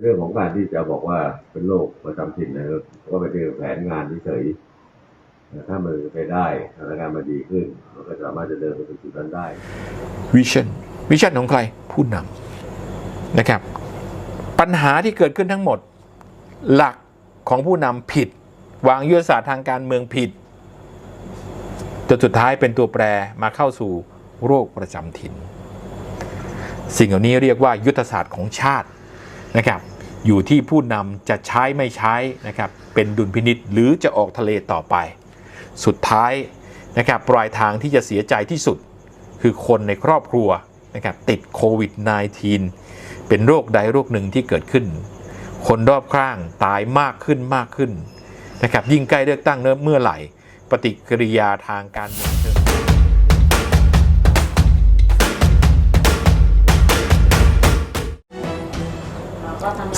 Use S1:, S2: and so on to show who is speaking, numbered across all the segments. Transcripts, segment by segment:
S1: เรื่องของการที่จะบอกว่าเป็นโรคประจำถิ่นนะครับก็ไปเป็นแผนงานเฉยแต่ถ้ามันไปได้สถานการณ์มันดีขึ้นมันก็สามารถจะเดินไปถึงจุดนั้นได้
S2: วิชั่นวิชั่นของใครผู้นำนะครับ ปัญหาที่เกิดขึ้นทั้งหมด หลักของผู้นำผิด วางยุทธศาสตร์ทางการเมืองผิดจนสุดท้ายเป็นตัวแปรมาเข้าสู่โรคประจำถิ่น สิ่งเหล่านี้เรียกว่ายุทธศาสตร์ของชาตินะครับ อยู่ที่ผู้นำจะใช้ไม่ใช้นะครับเป็นดุลพินิษหรือจะออกทะเลต่อไป สุดท้ายนะครับปลายทางที่จะเสียใจที่สุด คือคนในครอบครัวนะครับติดโควิด -19 เป็นโรคใดโรคหนึ่งที่เกิดขึ้น คนรอบข้างตายมากขึ้นมากขึ้นนะครับยิ่งใกล้เลือกตั้งเมื่อไหร่ ปฏิกิริยาทางการเมือง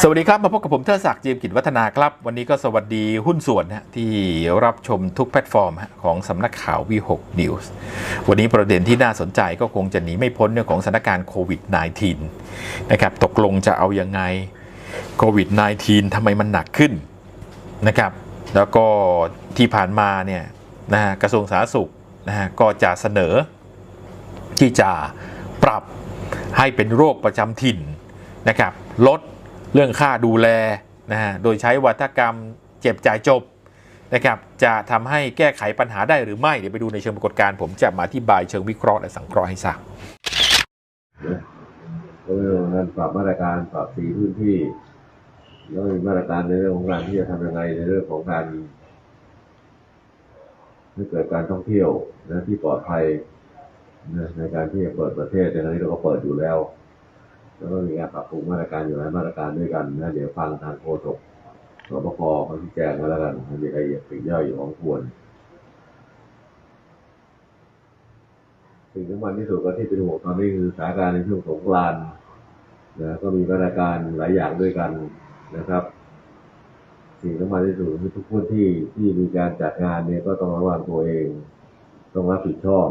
S2: สวัสดีครับ มาพบกับผมเทิดศักดิ์เจีมกิจวัฒนาครับ วันนี้ก็สวัสดีหุ้นส่วนนะที่รับชมทุกแพลตฟอร์มของสำนักข่าว V6 News วันนี้ประเด็นที่น่าสนใจก็คงจะหนีไม่พ้นเรื่องของสถานการณ์โควิด -19 นะครับตกลงจะเอายังไงโควิด -19 ทำไมมันหนักขึ้นนะครับแล้วก็ที่ผ่านมาเนี่ยนะฮะกระทรวงสาธารณสุขนะฮะก็จะเสนอที่จะปรับให้เป็นโรคประจำถิ่นนะครับลด เรื่องค่าดูแลนะฮะโดยใช้วัฒกรรมเจ็บจ่ายจบนะครับจะทำให้แก้ไขปัญหาได้หรือไม่เดี๋ยวไปดูในเชิงปรากฏการณ์ผมจะมาอธิบายเชิงวิเคราะห์และสังเคราะห์ให้ทราบ
S1: นะก็เรื่องขอการปรับมาตรการปรับสีพื้นที่แล้วมีมาตรการในเรื่องของการที่จะทำยังไงในเรื่องของการให้เกิดการท่องเที่ยวนะที่ปลอดภัยนะในการที่จะเปิดประเทศในครั้งนี้เราก็เปิดอยู่แล้ว แล้วก็มีการปรับปรุงมาตรการอยู่หลายมาตรการด้วยกันนะเดี๋ยวฟังทางโฆษกสบคเขาชี้แจงมาแล้วกันมีรายละเอียดปลีกย่อยอยู่ของควรสิ่งสำคัญที่สุดก็ที่เป็นห่วงตอนนี้คือสถานการณ์ในช่วงสงกรานต์นะก็มีมาตรการหลายอย่างด้วยกันนะครับสิ่งสำคัญที่สุดคือทุกพื้นที่ที่มีการจัดงานเนี่ยก็ต้องระวังตัวเอง ต้องรับผิดชอบ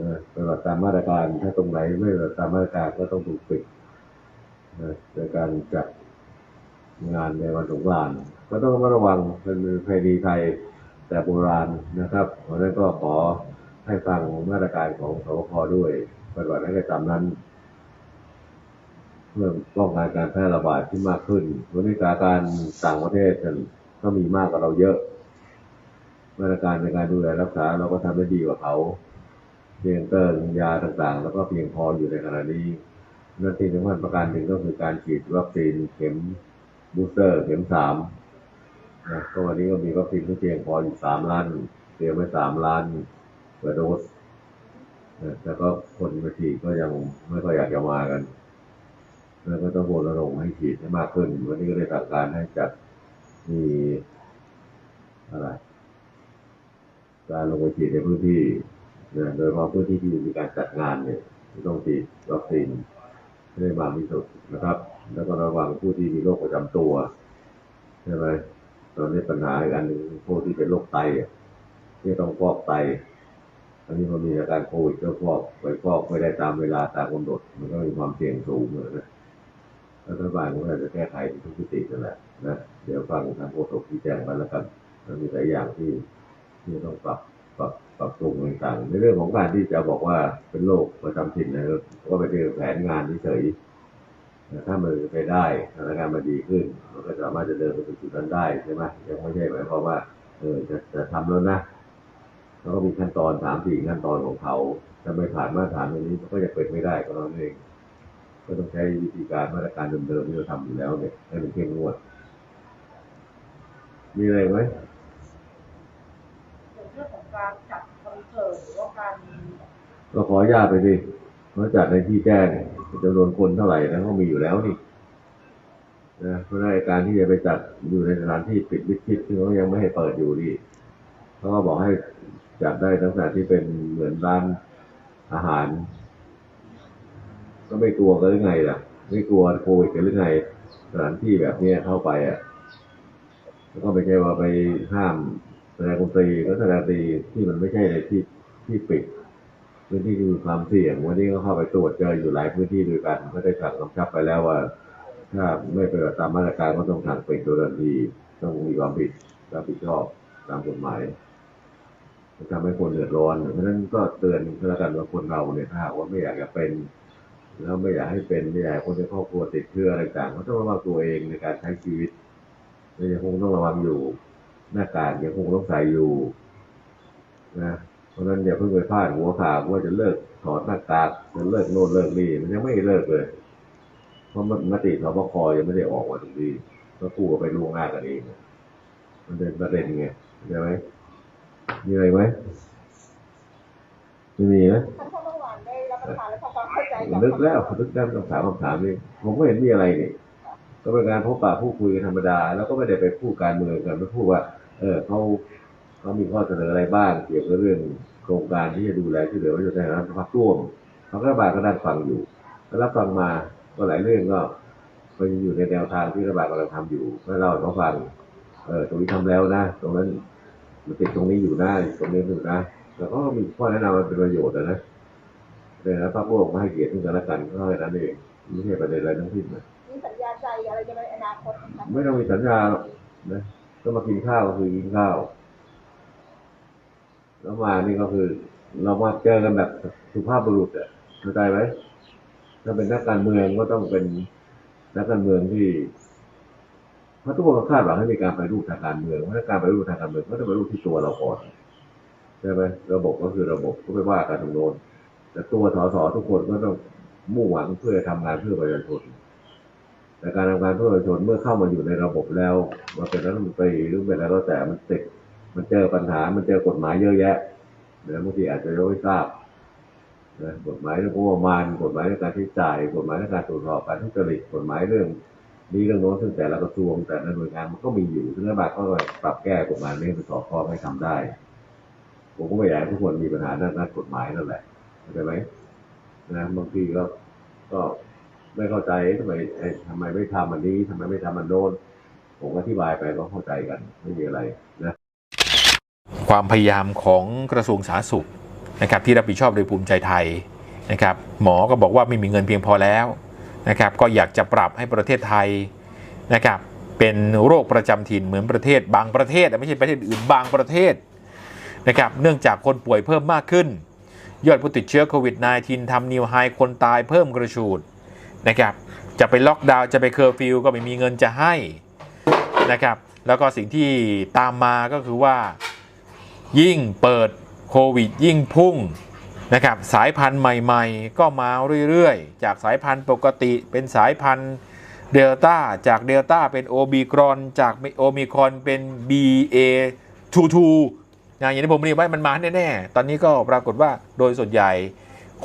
S1: นะปฏิบัติตามมาตรการถ้าตรงไหนไม่ปฏิบัติตามมาตรการก็ต้องถูกปิด ในการจัดงานในวันสงกรานต์ก็ต้องระมัดระวังเป็นประเพณีไทยแต่โบราณนะครับเพราะนั้นก็ขอให้ฟังมาตรการของสบคด้วยปฏิบัติให้ประจำนั้น เพื่อป้องกันการแพร่ระบาดที่มากขึ้นวันนี้สถานการณ์ต่างประเทศก็มีมากกว่าเราเยอะมาตรการในการดูแลรักษาเราก็ทำได้ดีกว่าเขาเพียงเติมยาต่างๆ แล้วก็เพียงพออยู่ในขณะนี้ หนั่นที่สำคัญประการหนึ่งก็คือการฉีดวัคซีนเข็มบูสเตอร์ เข็มสามนะก็วันนี้ก็มีวัคซีนที่เพียงพออยู่สามล้าน เตรียมไว้สามล้านกว่าโดสนะแต่ก็คนมาฉีดก็ยังไม่ค่อยอยากจะมากันแล้วก็ต้องรณรงค์ให้ฉีดให้มากขึ้น วันนี้ก็ได้สั่งการให้จัดมีอะไร การลงไปฉีดในพื้นที่นะโดยเฉพาะพื้นที่ที่มีการจัดงานเนี่ยที่ต้องฉีดวัคซีน ได้มากที่สุดนะครับ แล้วก็ระวังผู้ที่มีโรคประจำตัวใช่ไหมตอนนี้ปัญหาอีกอันหนึ่งผู้ที่เป็นโรคไตที่ต้องฟอกไตอันนี้พอมีอาการโควิดก็ฟอกไปฟอกไม่ได้ตามเวลาตามกำหนดมันก็มีความเสี่ยงสูงเลยนะรัฐบาลก็จะแก้ไขทุกมิตินั่นแหละนะเดี๋ยวฟังทางโฆษกที่แจ้งมาแล้วกันมันมีหลายอย่างที่ที่ต้องปรับ ปรับปรับปรุงต่างๆในเรื่องของการที่จะบอกว่าเป็นโรคประจำถิ่นนะก็ไปเป็นแผนงานเฉยถ้ามันไปได้สถานการณ์มันดีขึ้น มันก็สามารถจะเดินไปถึงจุดนั้นได้ใช่ไหมยังไม่ใช่หมายความว่าเออจะจะทำแล้วนะแล้วก็มีขั้นตอนสามสี่ขั้นตอนของเขาถ้าไม่ผ่านมาตรฐานตรงนี้มันก็จะเป็นไม่ได้ก็นั่นเอง ก็ต้องใช้วิธีการมาตรการเดิมๆที่เราทำอยู่แล้วเนี่ยให้มันเข้มงวด มีอะไรไหม
S3: การจัดคอนเสิร์ตหรือว่าการ
S1: ก็ขอญาตไปดิเพราะจัดในที่แจ้งจำนวนคนเท่าไหร่นะก็มีอยู่แล้วนี่นะเพราะฉะนั้นการที่จะไปจัดอยู่ในสถานที่ปิดมิดชิดซึ่งเขายังไม่ให้เปิดอยู่นี่เขาก็บอกให้จัดได้ตั้งแต่ที่เป็นเหมือนร้านอาหาร ก็ไม่กลัวกันหรือไงล่ะ ไม่กลัวโควิดกันหรือไงสถานที่แบบเนี้ยเข้าไปอะแล้วก็ไม่ใช่ว่าไปห้าม แสดงดนตรีก็แสดงดนตรีที่มันไม่ใช่ในที่ที่ปิดพื้นที่ที่มีความเสี่ยง วันนี้ก็เข้าไปตรวจเจออยู่หลายพื้นที่ด้วยกัน ก็ได้สั่งกำชับไปแล้วว่า ถ้าไม่ปฏิบัติตามมาตรการก็ต้องสั่งปิดโดยทันทีต้องมีความผิดรับผิดชอบตามกฎหมายจะทำให้คนเดือดร้อน เพราะฉะนั้นก็เตือนก็แล้วกันว่าคนเราเนี่ยถ้าว่าไม่อยากจะเป็น แล้วไม่อยากให้เป็นไม่อยากคนในครอบครัวติดเชื้ออะไรต่างก็ต้องระวังตัวเองในการใช้ชีวิตยังคงต้องระวังอยู่ หน้ากากยังคงต้องใส่อยู่นะเพราะฉะนั้นอย่าเพิ่งไปพลาดหัวข่าวว่าจะเลิกถอดหน้ากากจะเลิกโน่นเลิกนี่มันยังไม่เลิกเลย เพราะมติสบคยังไม่ได้ออกมาตรงนี้ก็พูดกันไปล่วงหน้ากันเองมันเป็นประเด็นไงใช่ไหมมีอะไรไหมไม่มีนะ
S3: ท่านท่านเมื่อวานได้รับประทานและทำความเข้าใจกับ
S1: นึกแล้วนึกแล้วคำถามคำถามนี้ผมไม่เห็นมีอะไรนี่ ก็เป็นการพบปะพูดคุยกันธรรมดา แล้วก็ไม่ได้ไปพูดการเมืองกันไม่พูดว่า เออเขาเขามีข้อเสนออะไรบ้างเกี่ยวกับเรื่องโครงการที่จะดูแลที่เหลือประโยชน์ในฐานะพรรคร่วมเขาก็รัฐบาลก็นั่งฟังอยู่แล้วรับฟังมาก็หลายเรื่องก็มันอยู่ในแนวทางที่รัฐบาลกำลังทำอยู่ให้เราเขาฟังเออตรงนี้ทำแล้วนะ ตรงนั้นมันติดตรงนี้อยู่นะตรงนี้อยู่นะแล้วก็มีข้อแนะนำมันเป็นประโยชน์อะนะแต่นะพรรคร่วมมาให้เกียรติซึ่งกันและกันก็แค่นั้นเองไม่ใช่ประเด็นอะไรทั้งสิ้นนะ
S3: คตนะคะ
S1: ไม่ต้องมีสัญญาหรอกนะก็มากินข้าวก็คือกินข้าว แล้วมานี่ก็คือ เรามาเจอกันแบบสุภาพบุรุษอะเข้าใจไหมถ้าเป็นนักการเมืองก็ต้องเป็นนักการเมืองที่เพราะทุกคนก็คาดหวังให้มีการไปรูปทางการเมืองเพราะการไปรูปทางการเมืองก็ต้องไปรูปที่ตัวเราก่อนใช่ไหมระบบก็คือระบบก็ไม่ว่ากันตรงโน้นแต่ตัวสสทุกคนก็ต้องมุ่งหวังเพื่อทำงานเพื่อประชาชน แต่การทำงานเพื่อประชาชนเมื่อเข้ามาอยู่ในระบบแล้วมาเป็นรัฐมนตรีหรือเป็นอะไรก็แต่มันติดมันเจอปัญหามันเจอกฎหมายเยอะแยะนะบางทีอาจจะยังไม่ทราบนะกฎหมายเรื่องงบประมาณกฎหมายเรื่องการใช้จ่าย กฎหมายเรื่องการตรวจสอบการทุจริตกฎหมายเรื่องนี้เรื่องโน้นซึ่งแต่ละกระทรวงแต่ละหน่วยงานมันก็มีอยู่ซึ่งรัฐบาลก็ปรับแก้กฎหมายนี้ให้มันสอดคล้องให้ทำได้ ผมก็ไม่อยากให้ทุกคนมีปัญหาด้านด้านกฎหมายนั่นแหละเข้าใจไหมนะบางทีก็ก็ ไม่เข้าใจทำไมทำไมไม่ทำอันนี้ทำไมไม่ทำอันโน้นผมอธิบายไปก็เข้าใจกันไม่มีอะไรนะ
S2: ความพยายามของกระทรวงสาธารณสุขนะครับที่รับผิดชอบโดยภูมิใจไทยนะครับหมอก็บอกว่าไม่มีเงินเพียงพอแล้วนะครับก็อยากจะปรับให้ประเทศไทยนะครับเป็นโรคประจำถิ่นเหมือนประเทศบางประเทศไม่ใช่ประเทศอื่นบางประเทศนะครับเนื่องจากคนป่วยเพิ่มมากขึ้น ยอดผู้ติดเชื้อโควิด -19 ทำนิวไฮคนตายเพิ่มกระชูด นะครับ จะไปล็อกดาวน์จะไปเคอร์ฟิวก็ไม่มีเงินจะให้นะครับ แล้วก็สิ่งที่ตามมาก็คือว่า ยิ่งเปิดโควิดยิ่งพุ่งนะครับ สายพันธุ์ใหม่ๆ ก็มาเรื่อยๆ จากสายพันธุ์ปกติเป็นสายพันธุ์เดลต้าจากเดลต้าเป็นโอมิครอน จากโอมิครอนเป็น BA22 นะอย่างที่ผมเรียกไว้มันมาแน่ๆ ตอนนี้ก็ปรากฏว่าโดยส่วนใหญ่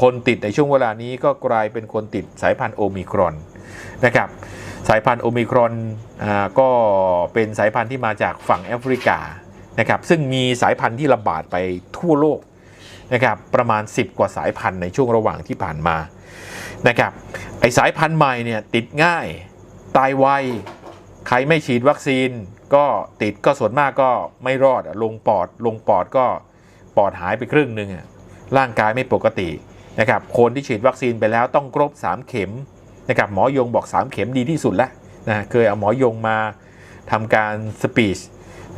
S2: คนติดในช่วงเวลานี้ก็กลายเป็นคนติดสายพันธุ์โอมิครอนนะครับสายพันธุ์โอมิครอนก็เป็นสายพันธุ์ที่มาจากฝั่งแอฟริกานะครับซึ่งมีสายพันธุ์ที่ระบาดไปทั่วโลกนะครับประมาณ 10 กว่าสายพันธุ์ในช่วงระหว่างที่ผ่านมานะครับไอสายพันธุ์ใหม่เนี่ยติดง่ายตายไวใครไม่ฉีดวัคซีนก็ติดก็ส่วนมากก็ไม่รอดอะลงปอดลงปอดก็ปอดหายไปครึ่งหนึ่งอะร่างกายไม่ปกติ นะครับคนที่ฉีดวัคซีนไปแล้วต้องครบ 3 เข็มนะครับหมอยงบอก 3 เข็มดีที่สุดแล้วนะเคยเอาหมอยงมาทำการสปีช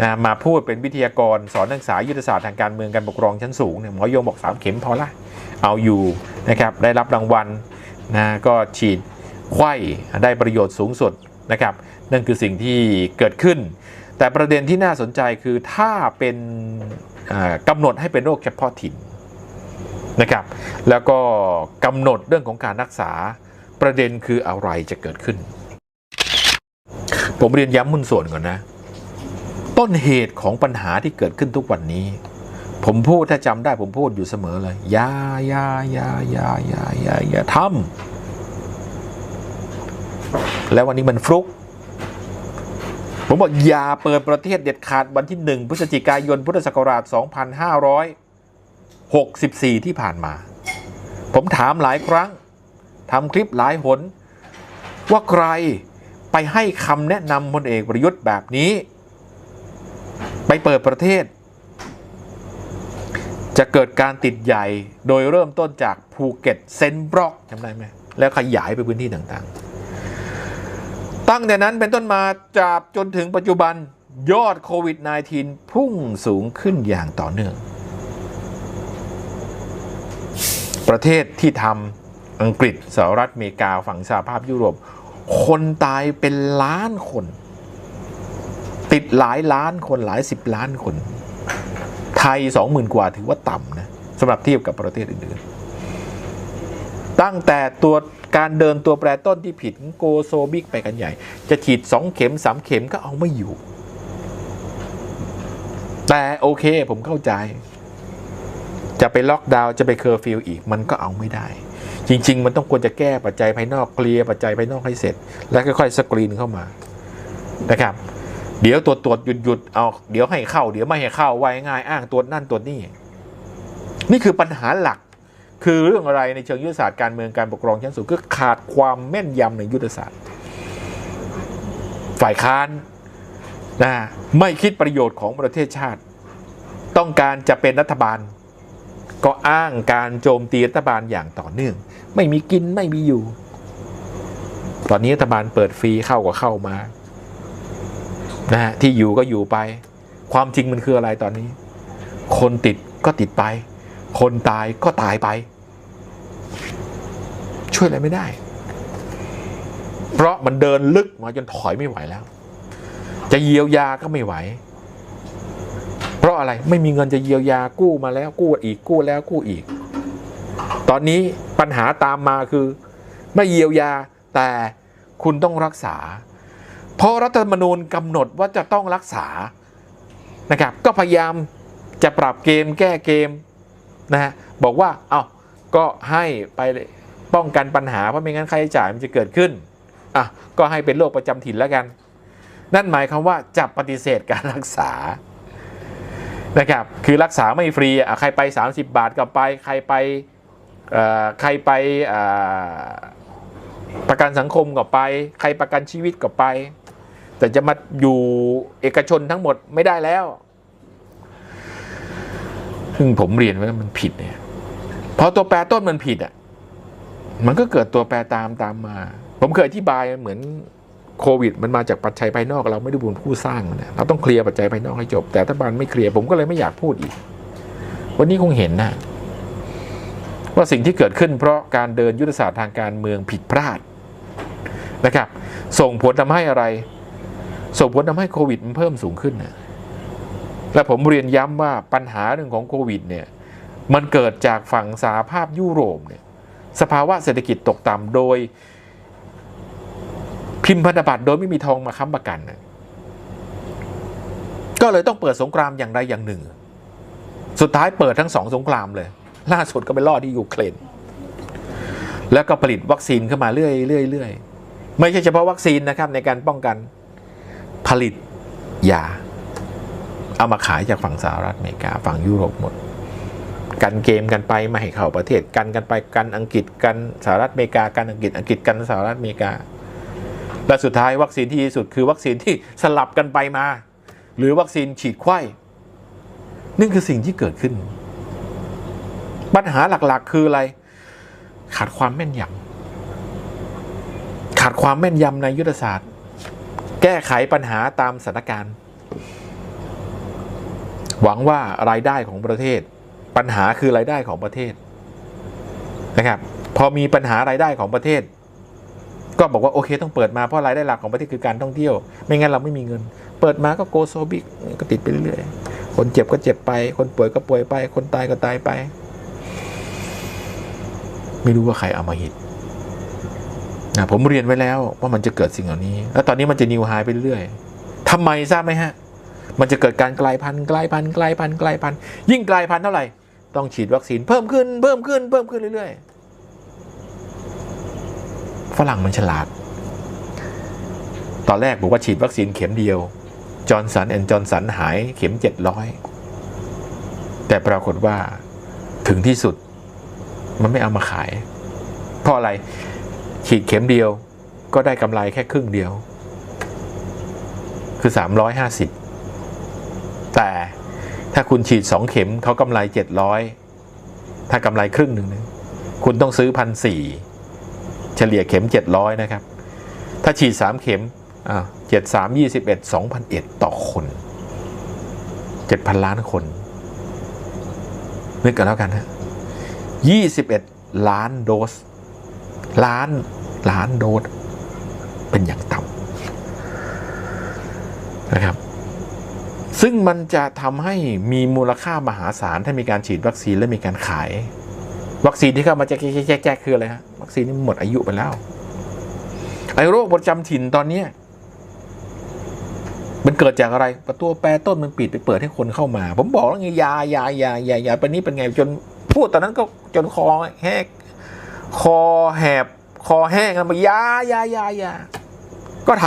S2: นะมาพูดเป็นวิทยากรสอนนักศึกษายุทธศาสตร์ทางการเมืองการปกครองชั้นสูงเนี่ยหมอยงบอก 3 เข็มพอละเอาอยู่นะครับได้รับรางวัลนะก็ฉีดไข้ได้ประโยชน์สูงสุดนะครับนั่นคือสิ่งที่เกิดขึ้น แต่ประเด็นที่น่าสนใจคือถ้าเป็นอ่ากำหนดให้เป็นโรคเฉพาะถิ่น นะครับ แล้วก็กำหนดเรื่องของการรักษาประเด็นคืออะไรจะเกิดขึ้น ผมเรียนย้ำมุนส่วนก่อนนะ ต้นเหตุของปัญหาที่เกิดขึ้นทุกวันนี้ ผมพูดถ้าจำได้ผมพูดอยู่เสมอเลยยายายายายายายาทำแล้ววันนี้มันฟลุกผมบอกอย่าเปิดประเทศเด็ดขาดวันที่ 1 พฤศจิกายนพุทธศักราช 64 ที่ผ่านมา ผมถามหลายครั้งทำคลิปหลายหน ว่าใครไปให้คำแนะนำพลเอกประยุทธ์แบบนี้ ไปเปิดประเทศ จะเกิดการติดใหญ่โดยเริ่มต้นจากภูเก็ตเซนบล็อกจำได้ไหมแล้วขยายไปพื้นที่ต่างๆ ตั้งแต่นั้นเป็นต้นมาจาบจนถึงปัจจุบันยอดโควิด -19 พุ่งสูงขึ้นอย่างต่อเนื่อง ประเทศที่ทำอังกฤษสหรัฐอเมริกาฝั่งสหภาพยุโรป คนตายเป็นล้านคน ติดหลายล้านคนหลายสิบล้านคน ไทยสองหมื่นกว่าถือว่าต่ำนะสำหรับเทียบกับประเทศอื่นๆ ตั้งแต่ตัวการเดินตัวแปรต้นที่ผิดโกโซบิกไปกันใหญ่ จะฉีดสองเข็มสามเข็มก็เอาไม่อยู่ แต่โอเคผมเข้าใจ จะไปล็อกดาวน์จะไปเคอร์ฟิวอีกมันก็เอาไม่ได้ จริง ๆ มันต้องควรจะแก้ปัจจัยภายนอกเคลียร์ปัจจัยภายนอกให้เสร็จ แล้วค่อยๆสกรีนเข้ามานะครับ เดี๋ยวตรวจตรวจหยุดหยุดเอาเดี๋ยวให้เข้า เดี๋ยวไม่ให้เข้าไว้ง่ายอ้างตรวจนั่นตรวจนี่นี่คือปัญหาหลักคือเรื่องอะไรในเชิงยุทธศาสตร์การเมืองการปกครองชั้นสูงก็ขาดความแม่นยำในยุทธศาสตร์ ฝ่ายค้านนะไม่คิดประโยชน์ของประเทศชาติ ต้องการจะเป็นรัฐบาล ก็อ้างการโจมตีรัฐบาลอย่างต่อเนื่อง ไม่มีกินไม่มีอยู่ ตอนนี้รัฐบาลเปิดฟรีเข้าก็เข้ามานะฮะที่อยู่ก็อยู่ไป ความจริงมันคืออะไรตอนนี้ คนติดก็ติดไป คนตายก็ตายไป ช่วยอะไรไม่ได้ เพราะมันเดินลึกมาจนถอยไม่ไหวแล้ว จะเยียวยาก็ไม่ไหว เพราะอะไรไม่มีเงินจะเยียวยากู้มาแล้วกู้อีกกู้แล้วกู้อีก ตอนนี้ปัญหาตามมาคือ ไม่เยียวยาแต่คุณต้องรักษา เพราะรัฐธรรมนูญกำหนดว่าจะต้องรักษานะครับ ก็พยายามจะปรับเกมแก้เกมนะฮะบอกว่าเอา้าก็ให้ไปป้องกันปัญหาเพราะไม่งั้นค่าใช้จ่ายมันจะเกิดขึ้นอะก็ให้เป็นโรคประจำถิ่นแล้วกัน นั่นหมายความว่าจะปฏิเสธการรักษา นะครับคือรักษาไม่ฟรีใครไป 30 บาทก็ไปใครไปใครไปประกันสังคมก็ไป ใครประกันชีวิตก็ไป แต่จะมาอยู่เอกชนทั้งหมดไม่ได้แล้ว ซึ่งผมเรียนว่ามันผิดเนี่ยพอตัวแปรต้นมันผิดอะมันก็เกิดตัวแปรตามตามมา ผมเคยอธิบายเหมือน โควิดมันมาจากปัจจัยภายนอกเราไม่ได้เป็นผู้สร้างนะเราต้องเคลียร์ปัจจัยภายนอกให้จบ แต่รัฐบาลไม่เคลียร์ผมก็เลยไม่อยากพูดอีก วันนี้คงเห็นนะว่าสิ่งที่เกิดขึ้นเพราะการเดินยุทธศาสตร์ทางการเมืองผิดพลาดนะครับ ส่งผลทำให้อะไร ส่งผลทำให้โควิดมันเพิ่มสูงขึ้นนะและผมเรียนย้ำว่าปัญหาเรื่องของโควิดเนี่ยมันเกิดจากฝั่งสหภาพยุโรปเนี่ยสภาวะเศรษฐกิจตกต่ำโดย พิมพ์พันธบัตรโดยไม่มีทองมาค้ำประกัน ก็เลยต้องเปิดสงครามอย่างใดอย่างหนึ่ง สุดท้ายเปิดทั้งสองสงครามเลย ล่าสุดก็ไปล่อที่ยูเครนแล้วก็ผลิตวัคซีนขึ้นมาเรื่อยเรื่อยเรื่อยไม่ใช่เฉพาะวัคซีนนะครับ ในการป้องกันผลิตยา เอามาขายจากฝั่งสหรัฐอเมริกาฝั่งยุโรปหมด กันเกมกันไปไม่ให้เข้าประเทศกันกันไปกันอังกฤษกันสหรัฐอเมริกากันอังกฤษอังกฤษกันสหรัฐอเมริกา และสุดท้ายวัคซีนที่ดีสุดคือวัคซีนที่สลับกันไปมา หรือวัคซีนฉีดไข้นี่คือสิ่งที่เกิดขึ้น ปัญหาหลักๆ คืออะไร ขาดความแม่นยำขาดความแม่นยำในยุทธศาสตร์ แก้ไขปัญหาตามสถานการณ์ หวังว่ารายได้ของประเทศ ปัญหาคือรายได้ของประเทศนะครับ พอมีปัญหารายได้ของประเทศ ก็บอกว่าโอเคต้องเปิดมาเพราะรายได้หลักของประเทศคือการท่องเที่ยว ไม่งั้นเราไม่มีเงิน เปิดมาก็โกโซบิกก็ติดไปเรื่อยๆ คนเจ็บก็เจ็บไป คนป่วยก็ป่วยไป คนตายก็ตายไป ไม่รู้ว่าใครเอามาหิตนะผมเรียนไว้แล้วว่ามันจะเกิดสิ่งเหล่านี้ แล้วตอนนี้มันจะนิวไฮไปเรื่อยๆทำไมทราบไหมฮะ มันจะเกิดการกลายพันธุ์กลายพันธุ์กลายพันธุ์กลายพันธุ์ยิ่งกลายพันธุ์เท่าไหร่ ต้องฉีดวัคซีนเพิ่มขึ้นเพิ่มขึ้นเพิ่มขึ้นเรื่อยๆ ฝรั่งมันฉลาด ตอนแรกบอกว่าฉีดวัคซีนเข็มเดียว จอร์นสันแอนด์จอร์นสันหายเข็มเจ็ดร้อยแต่ปรากฏว่าถึงที่สุดมันไม่เอามาขาย เพราะอะไรฉีดเข็มเดียวก็ได้กำไรแค่ครึ่งเดียว คือ 350 แต่ถ้าคุณฉีด 2 เข็มเขากำไร 700 ถ้ากำไรครึ่งหนึ่งนะคุณต้องซื้อพันสี่ เฉลี่ยเข็ม 700 นะครับ ถ้าฉีด 3 เข็มเจ็ดสามยี่สิบเอ็ดสองพันเอ็ดต่อคนเจ็ดพันล้านคน นึกกันแล้วกันฮะยี่สิบเอ็ดล้านโดส ล้านล้านโดส เป็นอย่างต่ำนะครับ ซึ่งมันจะทำให้มีมูลค่ามหาศาลถ้ามีการฉีดวัคซีนและมีการขาย วัคซีนที่เข้ามาแจกแจกแจกคืออะไรฮะวัคซีนนี่หมดอายุไปแล้วไอ้โรคประจำถิ่นตอนเนี้มันเกิดจากอะไร ประตูแปรต้นมันปิดไปเปิดให้คนเข้ามา ผมบอกแล้วไงยายายายายาป็นนี้เป็นไงจนพูดตอนนั้นก็จนคอแหกคอแหบ คอแห้งกันมายายายายาก็ท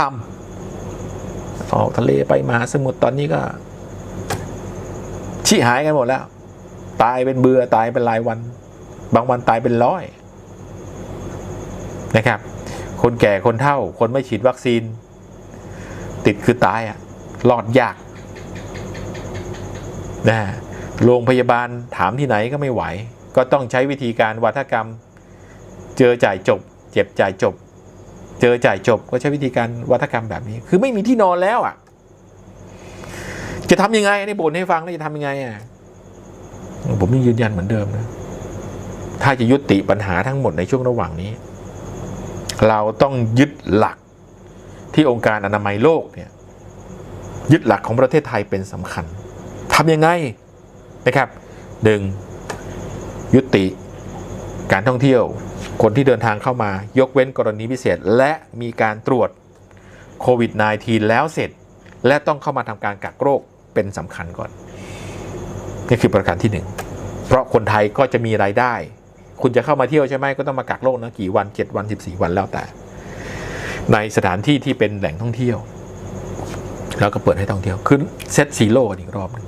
S2: ำออกทะเลไปมาสมุทรตอนนี้ก็ชี้หายกันหมดแล้ว ตายเป็นเบื่อตายเป็นรายวัน บางวันตายเป็นร้อยนะครับ คนแก่คนเฒ่า คนไม่ฉีดวัคซีน ติดคือตายอะรอดยากนะโรงพยาบาลถามที่ไหนก็ไม่ไหว ก็ต้องใช้วิธีการวัฒกรรม เจอจ่ายจบ เจ็บจ่ายจบ เจอจ่ายจบ ก็ใช้วิธีการวัฒกรรมแบบนี้ คือไม่มีที่นอนแล้วอะ จะทำยังไงในบ่นให้ฟังแล้วจะทำยังไงอะผมยังยืนยันเหมือนเดิมนะ ถ้าจะยุติปัญหาทั้งหมดในช่วงระหว่างนี้ เราต้องยึดหลักที่องค์การอนามัยโลกเนี่ยยึดหลักของประเทศไทยเป็นสำคัญทำยังไงนะครับหนึ่งยุติการท่องเที่ยว คนที่เดินทางเข้ามายกเว้นกรณีพิเศษ และมีการตรวจโควิด -19 แล้วเสร็จ และต้องเข้ามาทำการกักโรคเป็นสำคัญก่อน นี่คือประการที่หนึ่งเพราะคนไทยก็จะมีรายได้ คุณจะเข้ามาเที่ยวใช่ไหมก็ต้องมากักโรคนะกี่วัน7วัน 14 วันแล้วแต่ ในสถานที่ที่เป็นแหล่งท่องเที่ยว แล้วก็เปิดให้ท่องเที่ยวขึ้นเซตซีโร่อีกรอบหนึง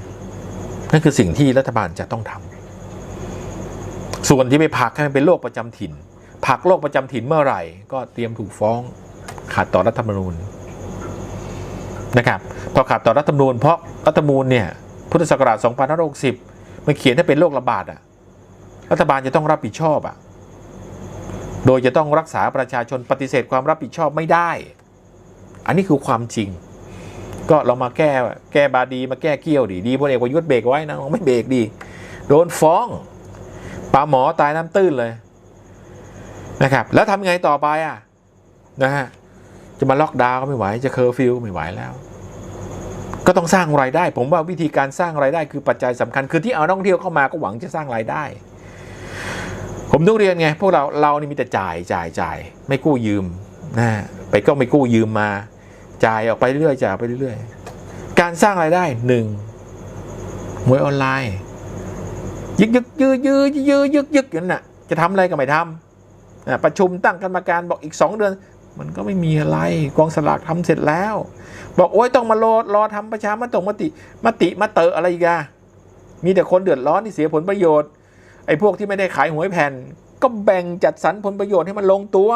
S2: นั่นคือสิ่งที่รัฐบาลจะต้องทำส่วนที่ไปผักให้มันเป็นโรคประจำถิ่นผักโรคประจำถิ่นเมื่อไหร่ ก็เตรียมถูกฟ้องขาดต่อรัฐธรรมนูญนะครับพอขาดต่อรัฐธรรมนูญเพราะรัฐธรรมนูญเนี่ยพุทธศักราช 2560มันเขียนให้เป็นโรคระบาดอะ รัฐบาลจะต้องรับผิดชอบอะ โดยจะต้องรักษาประชาชนปฏิเสธความรับผิดชอบไม่ได้ อันนี้คือความจริง ก็เรามาแก้แก้บาดีมาแก้เกี้ยวดีดีพลเอกประยุทธ์เบรกไว้นะไม่เบรกดี โดนฟ้องปลาหมอตายน้ำตื้นเลยนะครับ แล้วทำไงต่อไปอะนะฮะจะมาล็อกดาวน์ก็ไม่ไหว จะเคอร์ฟิวไม่ไหวแล้ว ก็ต้องสร้างรายได้ ผมว่าวิธีการสร้างรายได้คือปัจจัยสำคัญ คือที่เอานักท่องเที่ยวเข้ามาก็หวังจะสร้างรายได้ ผมต้องเรียนไงพวกเราเรานี่มีแต่จ่ายจ่ายจ่ายไม่กู้ยืมนะไปก็ไม่กู้ยืมมา จ่ายออกไปเรื่อยจ่ายไปเรื่อยการสร้างรายได้หนึ่งหวยออนไลน์ ยึกยึกยือยือยือยึกยึกอย่างนั้นน่ะจะทำอะไรก็ไม่ทำอะประชุมตั้งกรรมการบอกอีกสองเดือน มันก็ไม่มีอะไรกองสลากทำเสร็จแล้ว บอกโอ้ยต้องมารอรอทำประชามติมติมติมาเตอะอะไรกอะมีแต่คนเดือดร้อนที่เสียผลประโยชน์ ไอ้พวกที่ไม่ได้ขายหวยแผ่น ก็แบ่งจัดสรรผลประโยชน์ให้มันลงตัว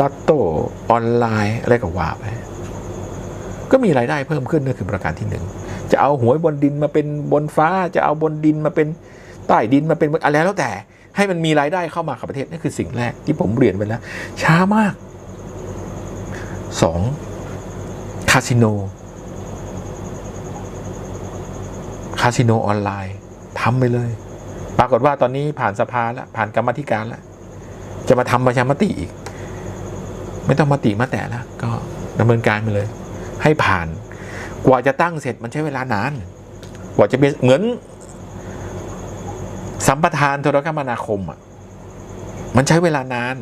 S2: ลอตโต้ออนไลน์อะไรก็ว่าไปก็มีรายได้เพิ่มขึ้นนั่นคือประการที่หนึ่งจะเอาหวยบนดินมาเป็นบนฟ้า จะเอาบนดินมาเป็นใต้ดินมาเป็นอะไรแล้วแต่ ให้มันมีรายได้เข้ามากับประเทศนั่นคือสิ่งแรกที่ผมเรียนไปแล้วช้ามากสองคาสิโน คาสิโนออนไลน์ทำไปเลย ปรากฏว่าตอนนี้ผ่านสภาแล้วผ่านกรรมธิการแล้ว จะมาทำประชามติอีก ไม่ต้องมาติมาแต่แล้วก็ดำเนินการไปเลย ให้ผ่าน กว่าจะตั้งเสร็จมันใช้เวลานาน กว่าจะเป็นเหมือนสัมปทานโทรคมนาคมอะมันใช้เวลานาน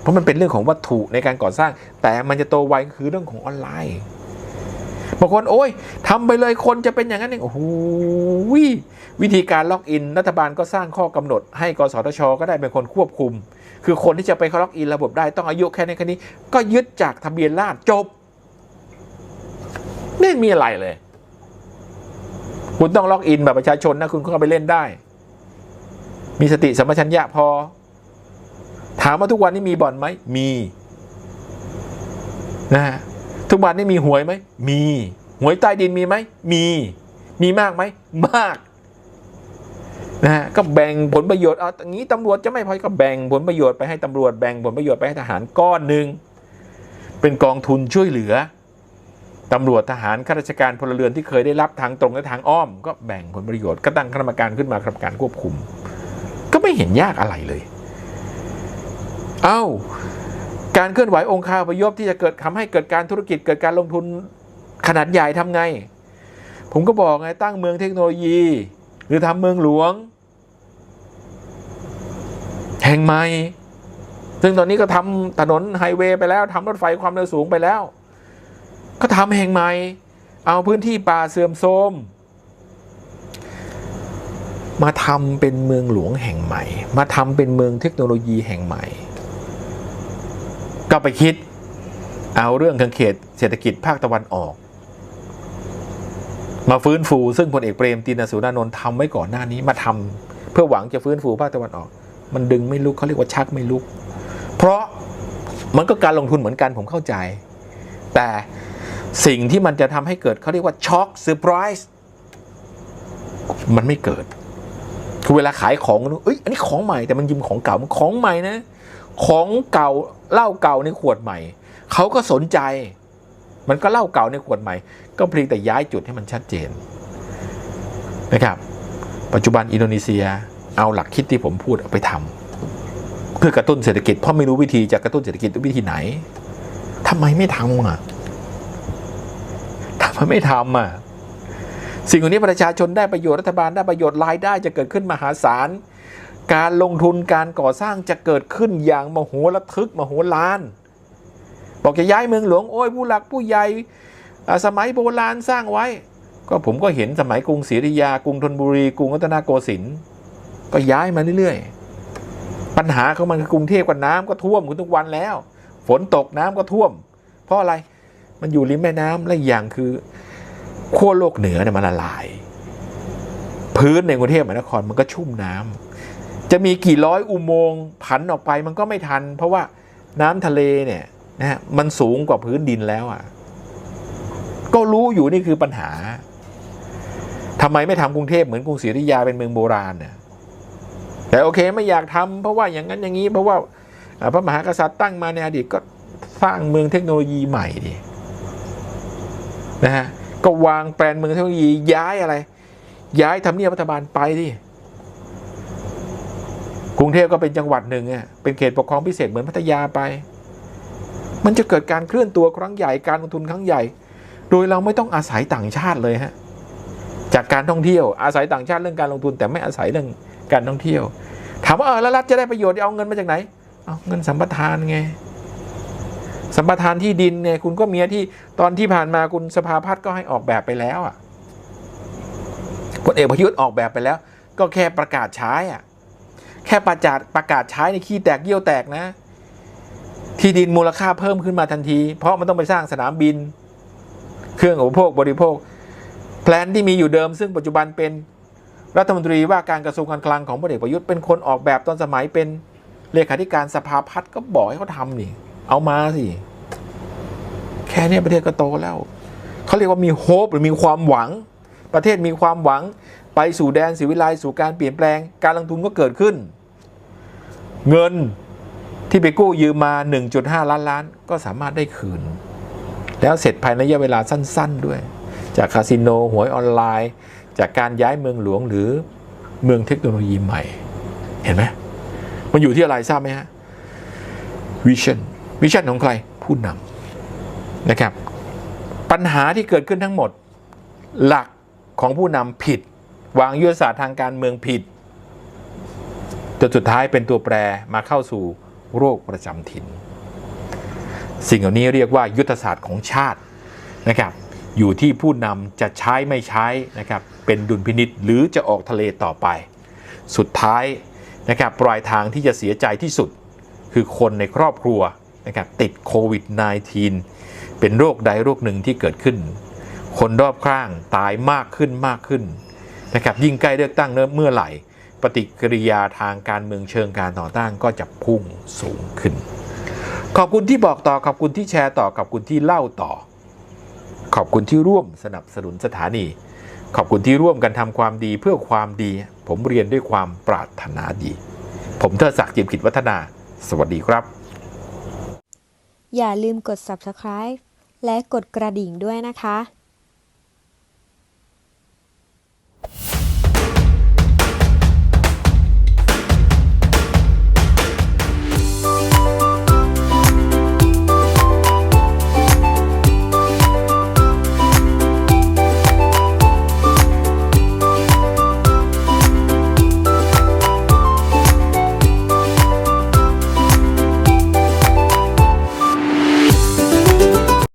S2: เพราะมันเป็นเรื่องของวัตถุในการก่อสร้าง แต่มันจะโตไวคือเรื่องของออนไลน์ บางคนโอ้ยทำไปเลยคนจะเป็นอย่างนั้นเองโอ้โหวิธีการล็อกอิน รัฐบาลก็สร้างข้อกำหนด ให้กสทช ก็ได้เป็นคนควบคุม คือคนที่จะไปเขาล็อกอินระบบได้ต้องอายุแค่นี้แค่นี้ ก็ยึดจากทะเบียนราษฎรจบไม่มีอะไรเลย คุณต้องล็อกอินแบบประชาชนนะคุณก็ไปเล่นได้ มีสติสัมปชัญญะพอ ถามว่าทุกวันนี้มีบ่อนไหมมีนะฮะ ทุกวันนี้มีหวยไหม มี หวยใต้ดินมีไหม มี มีมากไหม มากนะฮะก็แบ่งผลประโยชน์เอาอย่างนี้ตำรวจจะไม่พอก็แบ่งผลประโยชน์ไปให้ตำรวจแบ่งผลประโยชน์ไปให้ทหารก้อนหนึ่งเป็นกองทุนช่วยเหลือตำรวจทหารข้าราชการพลเรือนที่เคยได้รับทางตรงและทางอ้อม ก็แบ่งผลประโยชน์ก็ตั้งคณะกรรมการขึ้นมาครรมการควบคุม ก็ไม่เห็นยากอะไรเลย เอ้า การเคลื่อนไหวองค์คาพยพที่จะเกิดทำให้เกิดการธุรกิจเกิดการลงทุนขนาดใหญ่ทำไง ผมก็บอกไงตั้งเมืองเทคโนโลยี หรือทำเมืองหลวง แห่งใหม่ ซึ่งตอนนี้ก็ทำถนนไฮเวย์ไปแล้วทำรถไฟความเร็วสูงไปแล้ว ก็ทำแห่งใหม่ เอาพื้นที่ป่าเสื่อมโทรมมาทำเป็นเมืองหลวงแห่งใหม่ มาทำเป็นเมืองเทคโนโลยีแห่งใหม่ ก็ไปคิดเอาเรื่องทางเขตเศรษฐกิจภาคตะวันออก มาฟื้นฟูซึ่งพลเอกเปรมตินสุรานนท์ทำไว้ก่อนหน้านี้มาทำเพื่อหวังจะฟื้นฟูภาคตะวันออก มันดึงไม่ลุกเขาเรียกว่าชักไม่ลุก เพราะมันก็การลงทุนเหมือนกันผมเข้าใจ แต่สิ่งที่มันจะทำให้เกิดเขาเรียกว่าช็อกเซอร์ไพรส์มันไม่เกิดคือเวลาขายของเอ้ยอันนี้ของใหม่แต่มันยืมของเก่ามันของใหม่นะ ของเก่าเหล้าเก่าในขวดใหม่ เขาก็สนใจ มันก็เหล้าเก่าในขวดใหม่ ก็เพียงแต่ย้ายจุดให้มันชัดเจนนะครับ ปัจจุบันอินโดนีเซียเอาหลักคิดที่ผมพูดไปทำเพื่อกระตุ้นเศรษฐกิจเพราะไม่รู้วิธีจะกระตุ้นเศรษฐกิจด้วยวิธีไหนทำไมไม่ทำอะทำไมไม่ทำอะสิ่งเหล่านี้ประชาชนได้ประโยชน์รัฐบาลได้ประโยชน์รายได้จะเกิดขึ้นมหาศาล การลงทุนการก่อสร้างจะเกิดขึ้นอย่างมโหระทึกมโหฬารบอกจะย้ายเมืองหลวงโอ้ยผู้หลักผู้ใหญ่สมัยโบราณสร้างไว้ ก็ผมก็เห็นสมัยกรุงศรีอยุธยากรุงธนบุรีกรุงรัตนโกสินทร์ก็ย้ายมาเรื่อยๆปัญหาของมันคือกรุงเทพกับน้ำก็ท่วมคุณทุกวันแล้ว ฝนตกน้ำก็ท่วม เพราะอะไรมันอยู่ริมแม่น้ำและอีกอย่างคือขั้วโลกเหนือเนี่ยมันละลาย พื้นในกรุงเทพมหานครมันก็ชุ่มน้ำ จะมีกี่ร้อยอุโมงค์ผันออกไปมันก็ไม่ทัน เพราะว่าน้ำทะเลเนี่ยนะฮะมันสูงกว่าพื้นดินแล้วอะ ก็รู้อยู่นี่คือปัญหาทำไมไม่ทำกรุงเทพเหมือนกรุงศรีอยุธยาเป็นเมืองโบราณเนี่ยแต่โอเคไม่อยากทำเพราะว่าอย่างนั้นอย่างนี้ เพราะว่าอ่าพระมหากษัตริย์ตั้งมาในอดีตก็สร้างเมืองเทคโนโลยีใหม่ดินะฮะก็วางแปลนเมืองเทคโนโลยีย้ายอะไร ย้ายทำเนียบรัฐบาลไปดิ กรุงเทพก็เป็นจังหวัดหนึ่งอะเป็นเขตปกครองพิเศษเหมือนพัทยาไป มันจะเกิดการเคลื่อนตัวครั้งใหญ่การลงทุนครั้งใหญ่ โดยเราไม่ต้องอาศัยต่างชาติเลยฮะจากการท่องเที่ยวอาศัยต่างชาติเรื่องการลงทุน แต่ไม่อาศัยเรื่องการท่องเที่ยว ถามว่าเออแล้วรัฐจะได้ประโยชน์เอาเงินมาจากไหน เอาเงินสัมปทานไงสัมปทานที่ดินเนี่ยคุณก็มีที่ตอนที่ผ่านมาคุณสภาพัฒน์ก็ให้ออกแบบไปแล้วอะพลเอกประยุทธ์ออกแบบไปแล้ว ก็แค่ประกาศใช้อะ แค่ประกาศประกาศใช้ในขี้แตกเยี่ยวแตกนะ ที่ดินมูลค่าเพิ่มขึ้นมาทันที เพราะมันต้องไปสร้างสนามบิน เครื่องอุปโภคบริโภค แผนที่มีอยู่เดิม ซึ่งปัจจุบันเป็นรัฐมนตรีว่าการกระทรวงการคลังของพลเอกประยุทธ์เป็นคนออกแบบตอนสมัยเป็นเลขาธิการสภาพัฒน์ก็บอกให้เขาทำนี่ เอามาสิ แค่เนี้ยประเทศก็โตแล้ว เขาเรียกว่ามีโฮปหรือมีความหวัง ประเทศมีความหวัง ไปสู่แดนสิวิไลสู่การเปลี่ยนแปลง การลงทุนก็เกิดขึ้น เงินที่ไปกู้ยืมมา 1.5 ล้านล้าน ก็สามารถได้คืน แล้วเสร็จภายในระยะเวลาสั้น ๆ ด้วย จากคาสิโนหวยออนไลน์ จากการย้ายเมืองหลวงหรือเมืองเทคโนโลยีใหม่ เห็นไหมมันอยู่ที่อะไรทราบไหมฮะวิชั่นวิชั่นของใครผู้นำนะครับ ปัญหาที่เกิดขึ้นทั้งหมด หลักของผู้นำผิด วางยุทธศาสตร์ทางการเมืองผิด จนสุดท้ายเป็นตัวแปรมาเข้าสู่โรคประจำถิ่น สิ่งเหล่านี้เรียกว่ายุทธศาสตร์ของชาตินะครับ อยู่ที่ผู้นำจะใช้ไม่ใช้นะครับ เป็นดุลพินิษหรือจะออกทะเลต่อไป สุดท้ายนะครับปลายทางที่จะเสียใจที่สุด คือคนในครอบครัวนะครับติดโควิด -19 เป็นโรคใดโรคหนึ่งที่เกิดขึ้น คนรอบข้างตายมากขึ้นมากขึ้นนะครับยิ่งใกล้เลือกตั้งเมื่อไหร่ ฏิกิริยาทางการเมืองเชิงการต่อต้านก็จะพุ่งสูงขึ้น ขอบคุณที่บอกต่อขอบคุณที่แชร์ต่อขอบคุณที่เล่าต่อ ขอบคุณที่ร่วมสนับสนุนสถานี ขอบคุณที่ร่วมกันทำความดีเพื่อความดี ผมเรียนด้วยความปรารถนาดี ผมเทอศักดิ์จิมขิดวัฒนา สวัสดีครับ
S4: อย่าลืมกด subscribe และกดกระดิ่งด้วยนะคะ